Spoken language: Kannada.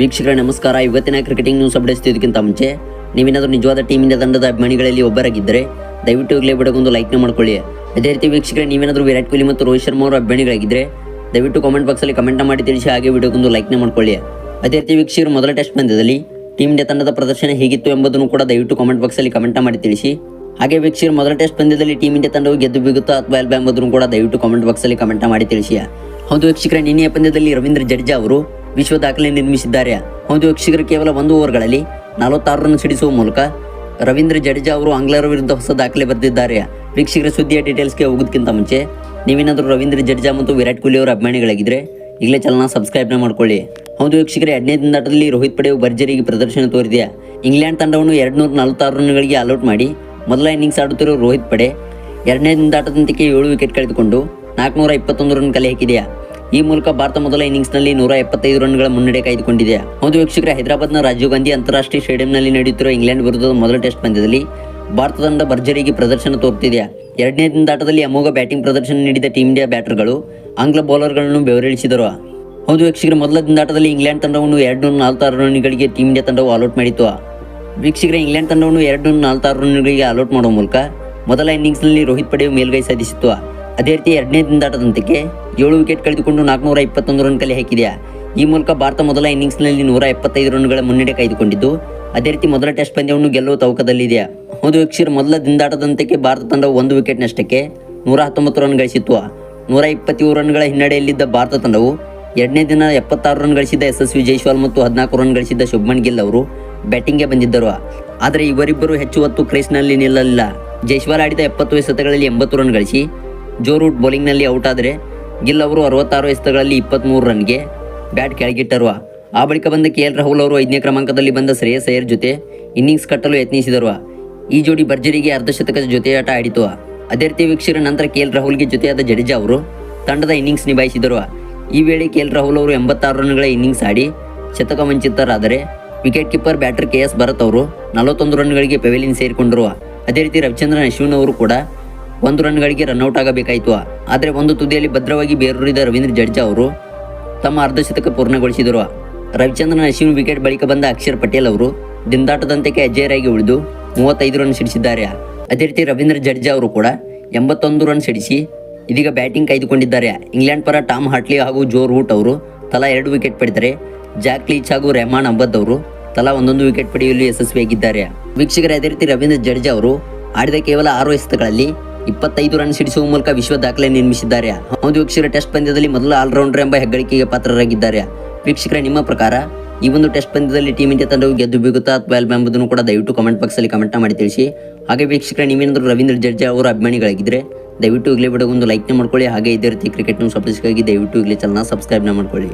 ವೀಕ್ಷಕರ, ನಮಸ್ಕಾರ. ಇವತ್ತಿನ ಕ್ರಿಕೆಟಿಂಗ್ ನ್ಯೂಸ್ ಅಪ್ಡೇಟ್ಸ್ ಇದಕ್ಕಿಂತ ಮುಂಚೆ ನೀವೇನಾದರೂ ನಿಜವಾದ ಟೀಮ್ ಇಂಡಿಯಾ ತಂಡದ ಅಭಿಮಾನಿಗಳಲ್ಲಿ ಒಬ್ಬರಾಗಿದ್ದರೆ ದಯವಿಟ್ಟು ಈಗಲೇ ಬಿಡಗೊಂದು ಲೈಕ್ನ ಮಾಡ್ಕೊಳ್ಳಿ. ಅದೇ ರೀತಿ ವೀಕ್ಷಕರೇ, ನೀವೇನಾದರೂ ವಿರಾಟ್ ಕೊಹ್ಲಿ ಮತ್ತು ರೋಹಿತ್ ಶರ್ಮಾ ಅವರ ಅಭಿಮಾನಿಗಳಾಗಿದ್ದರೆ ದಯವಿಟ್ಟು ಕಾಮೆಂಟ್ ಬಾಕ್ಸಲ್ಲಿ ಕಮೆಂಟ್ ಮಾಡಿ ತಿಳಿಸಿ, ಹಾಗೆ ವಿಡಿಯೋಗೊಂದು ಲೈಕ್ನ ಮಾಡ್ಕೊಳ್ಳಿ. ಅದೇ ರೀತಿ ವೀಕ್ಷಕರು, ಮೊದಲ ಟೆಸ್ಟ್ ಪಂದ್ಯದಲ್ಲಿ ಟೀಮ್ ಇಂಡಿಯಾ ತಂಡದ ಪ್ರದರ್ಶನ ಹೇಗಿತ್ತು ಎಂಬುದನ್ನು ಕೂಡ ದಯವಿಟ್ಟು ಕಾಮೆಂಟ್ ಬಾಕ್ಸಲ್ಲಿ ಕಮೆಂಟ್ ಮಾಡಿ ತಿಳಿಸಿ. ಹಾಗೆ ವೀಕ್ಷಕರು, ಮೊದಲ ಟೆಸ್ಟ್ ಪಂದ್ಯದಲ್ಲಿ ಟೀಮ್ ಇಂಡಿಯಾ ತಂಡವು ಗೆದ್ದು ಬಿಗುತ್ತಾ ಅಥವಾ ಅಲ್ವಾ ಎಂಬುದನ್ನು ಕೂಡ ದಯವಿಟ್ಟು ಕಾಮೆಂಟ್ ಬಾಕ್ಸಲ್ಲಿ ಕಮೆಂಟ್ ಮಾಡಿ ತಿಳಿಸಿ. ಹೌದು ವೀಕ್ಷಕರ ನಿನ್ನೆಯ ಪಂದ್ಯದಲ್ಲಿ ರವೀಂದ್ರ ಜಡೇಜಾ ಅವರು ವಿಶ್ವ ದಾಖಲೆ ನಿರ್ಮಿಸಿದ್ದಾರೆ. ಹೌದು ವೀಕ್ಷಕರು ಕೇವಲ ಒಂದು ಓವರ್ಗಳಲ್ಲಿ ನಲವತ್ತಾರು ರನ್ ಸಿಡಿಸುವ ಮೂಲಕ ರವೀಂದ್ರ ಜಡೇಜಾ ಅವರು ಆಂಗ್ಲರ ವಿರುದ್ಧ ಹೊಸ ದಾಖಲೆ ಬರೆದಿದ್ದಾರೆ. ವೀಕ್ಷಕರ ಸುದ್ದಿಯ ಡೀಟೇಲ್ಸ್ಗೆ ಹೋಗೋದಕ್ಕಿಂತ ಮುಂಚೆ, ನೀವೇನಾದರೂ ರವೀಂದ್ರ ಜಡೇಜಾ ಮತ್ತು ವಿರಾಟ್ ಕೊಹ್ಲಿ ಅವರ ಅಭಿಮಾನಿಗಳಾಗಿದ್ದರೆ ಈಗಲೇ ಚಾನಲ್ನ ಸಬ್ಸ್ಕ್ರೈಬ್ನ ಮಾಡ್ಕೊಳ್ಳಿ. ಹೌದು ವೀಕ್ಷಕರೇ ಎರಡನೇ ದಿನದಾಟದಲ್ಲಿ ರೋಹಿತ್ ಪಡೆಯು ಭರ್ಜರಿಗೆ ಪ್ರದರ್ಶನ ತೋರಿದೆ. ಇಂಗ್ಲೆಂಡ್ ತಂಡವನ್ನು ಎರಡ್ನೂರ ನಲವತ್ತಾರು ರನ್ಗಳಿಗೆ ಆಲ್ಔಟ್ ಮಾಡಿ ಮೊದಲ ಇನ್ನಿಂಗ್ಸ್ ಆಡುತ್ತಿರುವ ರೋಹಿತ್ ಪಡೆ ಎರಡನೇ ದಿನದಾಟದಂತೆಯೇ ಏಳು ವಿಕೆಟ್ ಕಳೆದುಕೊಂಡು ನಾಲ್ಕುನೂರ ಇಪ್ಪತ್ತೊಂದು ರನ್ ಕಲೆ ಹಾಕಿದೆ ಈ ಮೂಲಕ ಭಾರತ ಮೊದಲ ಇನ್ನಿಂಗ್ಸ್ನಲ್ಲಿ ನೂರ ಎಪ್ಪತ್ತೈದು ರನ್ಗಳ ಮುನ್ನಡೆ ಕಾಯ್ದುಕೊಂಡಿದೆ. ಹೌದು ವೀಕ್ಷಕರ, ಹೈದರಾಬಾದ್ನ ರಾಜೀವ್ ಗಾಂಧಿ ಅಂತಾರಾಷ್ಟ್ರೀಯ ಸ್ಟೇಡಿಯಂನಲ್ಲಿ ನಡೆಯುತ್ತಿರುವ ಇಂಗ್ಲೆಂಡ್ ವಿರುದ್ಧದ ಮೊದಲ ಟೆಸ್ಟ್ ಪಂದ್ಯದಲ್ಲಿ ಭಾರತ ತಂಡ ಭರ್ಜರಿಗೆ ಪ್ರದರ್ಶನ ತೋರುತ್ತಿದೆ ಎರಡನೇ ದಿನದಾಟದಲ್ಲಿ ಅಮೋಘ ಬ್ಯಾಟಿಂಗ್ ಪ್ರದರ್ಶನ ನೀಡಿದ ಟೀಮ್ ಇಂಡಿಯಾ ಬ್ಯಾಟರ್ಗಳು ಆಂಗ್ಲ ಬೌಲರ್ಗಳನ್ನು ಬೆವರಿಳಿಸಿದರು. ಹೌದು ವೀಕ್ಷಕರ, ಮೊದಲ ದಿನದಾಟದಲ್ಲಿ ಇಂಗ್ಲೆಂಡ್ ತಂಡವನ್ನು ಎರಡು ನೂರ ನಾಲ್ಕಾರು ರನ್ಗಳಿಗೆ ಟೀಮ್ ಇಂಡಿಯಾ ತಂಡವು ಆಲ್ಔಟ್ ಮಾಡಿತ್ತು. ವೀಕ್ಷಕರ, ಇಂಗ್ಲೆಂಡ್ ತಂಡವನ್ನು ಎರಡು ನೂರ ನಾಲ್ಕಾರು ರನ್ಗಳಿಗೆ ಆಲ್ಔಟ್ ಮಾಡುವ ಮೂಲಕ ಮೊದಲ ಇನ್ನಿಂಗ್ಸ್ನಲ್ಲಿ ರೋಹಿತ್ ಪಡೆಯು ಮೇಲ್ಗೈ ಸಾಧಿಸಿತ್ತು. ಅದೇ ರೀತಿ ಎರಡನೇ ದಿನದಾಟದಂತೆಯೇ ಏಳು ವಿಕೆಟ್ ಕಳೆದುಕೊಂಡು ನಾಲ್ಕುನೂರ ಇಪ್ಪತ್ತೊಂದು ರನ್ ಕಲೆ ಹಾಕಿದೆ ಈ ಮೂಲಕ ಭಾರತ ಮೊದಲ ಇನ್ನಿಂಗ್ಸ್ನಲ್ಲಿ ನೂರ ಎಪ್ಪತ್ತೈದು ರನ್ಗಳ ಮುನ್ನಡೆ ಕಾಯ್ದುಕೊಂಡಿದ್ದು, ಅದೇ ರೀತಿ ಮೊದಲ ಟೆಸ್ಟ್ ಪಂದ್ಯವನ್ನು ಗೆಲ್ಲುವ ತವಕದಲ್ಲಿದೆ ಹೌದು ಯಕ್ಷೀರ್, ಮೊದಲ ದಿನದಾಟದಂತೆಯೇ ಭಾರತ ತಂಡವು ಒಂದು ವಿಕೆಟ್ ನಷ್ಟಕ್ಕೆ ನೂರ ಹತ್ತೊಂಬತ್ತು ರನ್ ಗಳಿಸಿತ್ತು. ನೂರ ಇಪ್ಪತ್ತೇಳು ರನ್ಗಳ ಹಿನ್ನಡೆಯಲ್ಲಿದ್ದ ಭಾರತ ತಂಡವು ಎರಡನೇ ದಿನ ಎಪ್ಪತ್ತಾರು ರನ್ ಗಳಿಸಿದ ಯಶಸ್ವಿ ಜೈಸ್ವಾಲ್ ಮತ್ತು ಹದಿನಾಲ್ಕು ರನ್ ಗಳಿಸಿದ್ದ ಶುಭ್ಮನ್ ಗಿಲ್ ಅವರು ಬ್ಯಾಟಿಂಗ್ಗೆ ಬಂದಿದ್ದರು. ಆದರೆ ಇವರಿಬ್ಬರು ಹೆಚ್ಚು ಹೊತ್ತು ಕ್ರೇಸ್ನಲ್ಲಿ ನಿಲ್ಲಲಿಲ್ಲ. ಜೈಸ್ವಾಲ್ ಆಡಿದ ಎಪ್ಪತ್ತು ಎಸೆತಗಳಲ್ಲಿ ಎಂಬತ್ತು ರನ್ ಗಳಿಸಿ ಜೋ ರೂಟ್ ಬೌಲಿಂಗ್ನಲ್ಲಿ ಔಟ್ ಆದರೆ ಗಿಲ್ ಅವರು ಅರವತ್ತಾರು ಎಸೆತಗಳಲ್ಲಿ ಇಪ್ಪತ್ತ್ಮೂರು ರನ್ಗೆ ಬ್ಯಾಟ್ ಕೆಳಗಿಟ್ಟರು ಆ ಬಳಿಕ ಬಂದ ಕೆ ಎಲ್ ರಾಹುಲ್ ಅವರು ಐದನೇ ಕ್ರಮಾಂಕದಲ್ಲಿ ಬಂದ ಶ್ರೇಯಸ್ ಅಯ್ಯರ್ ಜೊತೆ ಇನ್ನಿಂಗ್ಸ್ ಕಟ್ಟಲು ಯತ್ನಿಸಿದರು. ಈ ಜೋಡಿ ಭರ್ಜರಿಗೆ ಅರ್ಧಶತಕದ ಜೊತೆಯಾಟ ಆಡಿತು. ಅದೇ ರೀತಿ ವೀಕ್ಷಕರ ನಂತರ ಕೆ ಎಲ್ ರಾಹುಲ್ಗೆ ಜೊತೆಯಾದ ಜಡೇಜಾ ಅವರು ತಂಡದ ಇನ್ನಿಂಗ್ಸ್ ನಿಭಾಯಿಸಿದರು. ಈ ವೇಳೆ ಕೆ ಎಲ್ ರಾಹುಲ್ ಅವರು ಎಂಬತ್ತಾರು ರನ್ಗಳ ಇನ್ನಿಂಗ್ಸ್ ಆಡಿ ಶತಕ ವಂಚಿತರಾದರೆ wicket keeper batter K S Bharat ಅವರು ನಲವತ್ತೊಂದು ರನ್ಗಳಿಗೆ ಪೆವಿಲಿಯನ್ ಸೇರಿಕೊಂಡರು. ಅದೇ ರೀತಿ ರವಿಚಂದ್ರನ್ ಅಶ್ವಿನ್ ಅವರು ಕೂಡ ಒಂದು ರನ್ಗಳಿಗೆ ರನ್ಔಟ್ ಆಗಬೇಕಾಯಿತು. ಆದರೆ ಒಂದು ತುದಿಯಲ್ಲಿ ಭದ್ರವಾಗಿ ಬೇರೂರಿದ ರವೀಂದ್ರ ಜಡ್ಜಾ ಅವರು ತಮ್ಮ ಅರ್ಧಶತಕ ಪೂರ್ಣಗೊಳಿಸಿದರು. ರವಿಚಂದ್ರನ ಅಶ್ವಿನ್ ವಿಕೆಟ್ ಬಳಿಕ ಬಂದ ಅಕ್ಷರ್ ಪಟೇಲ್ ಅವರು ದಿಂದಾಟದಂತೆ ಅಜೇಯರಾಗಿ ಉಳಿದು ಮೂವತ್ತೈದು ರನ್ ಸಿಡಿಸಿದ್ದಾರೆ ಅದೇ ರೀತಿ ರವೀಂದ್ರ ಜಡ್ಜಾ ಅವರು ಕೂಡ ಎಂಬತ್ತೊಂದು ರನ್ ಸಿಡಿಸಿ ಇದೀಗ ಬ್ಯಾಟಿಂಗ್ ಕಾಯ್ದುಕೊಂಡಿದ್ದಾರೆ. ಇಂಗ್ಲೆಂಡ್ ಪರ ಟಾಮ್ ಹಾಟ್ಲಿ ಹಾಗೂ ಜೋ ರೂಟ್ ಅವರು ತಲಾ ಎರಡು ವಿಕೆಟ್ ಪಡೆದರೆ ಜಾಕ್ ಲೀಚ್ ಹಾಗೂ ರೆಹಮಾನ್ ಅಬ್ಬದ್ ಅವರು ತಲಾ ಒಂದೊಂದು ವಿಕೆಟ್ ಪಡೆಯಲು ಯಶಸ್ವಿಯಾಗಿದ್ದಾರೆ. ವೀಕ್ಷಕರ, ಅದೇ ರೀತಿ ರವೀಂದ್ರ ಜಡೇಜಾ ಅವರು ಆಡಿದ ಕೇವಲ ಆರು ಎಸೆತಗಳಲ್ಲಿ ಇಪ್ಪತ್ತೈದು ರನ್ ಸಿಡಿಸುವ ಮೂಲಕ ವಿಶ್ವ ದಾಖಲೆ ನಿರ್ಮಿಸಿದ್ದಾರೆ. ಹೌದು, ವೀಕ್ಷಕರ, ಟೆಸ್ಟ್ ಪಂದ್ಯದಲ್ಲಿ ಮೊದಲ ಆಲ್ರೌಂಡರ್ ಎಂಬ ಹೆಗ್ಗಳಿಕೆಗೆ ಪಾತ್ರರಾಗಿದ್ದಾರೆ. ವೀಕ್ಷಕರ, ನಿಮ್ಮ ಪ್ರಕಾರ ಈ ಒಂದು ಟೆಸ್ಟ್ ಪಂದ್ಯದಲ್ಲಿ ಟೀಮ್ ಇಂಡಿಯಾ ತಂಡವು ಗೆದ್ದು ಬೀಗುತ್ತಾ ಅಥವಾ ಎಂಬುದನ್ನು ಕೂಡ ದಯವಿಟ್ಟು ಕಮೆಂಟ್ ಬಾಕ್ಸಲ್ಲಿ ಕಮೆಂಟ್ ಮಾಡಿ ತಿಳಿಸಿ. ಹಾಗೆ ವೀಕ್ಷಕರ, ನೀವೇನಾದರೂ ರವೀಂದ್ರ ಜಡ್ಜಾ ಅವರ ಅಭಿಮಾನಿಗಳಾಗಿದ್ದರೆ ದಯವಿಟ್ಟು ಈಗಲೇ ಬಿಡೋ ಒಂದು ಲೈಕ್ನ ಮಾಡ್ಕೊಳ್ಳಿ. ಹಾಗೆ ಇದೇ ರೀತಿ ಕ್ರಿಕೆಟ್ನ ನ್ಯೂಸ್ ಅಪ್ಡೇಟ್ಸ್ಗಾಗಿ ದಯವಿಟ್ಟು ಈಗಲೇ ಚಾನಲ್ನ ಸಬ್ಸ್ಕ್ರೈಬ್ನ ಮಾಡ್ಕೊಳ್ಳಿ.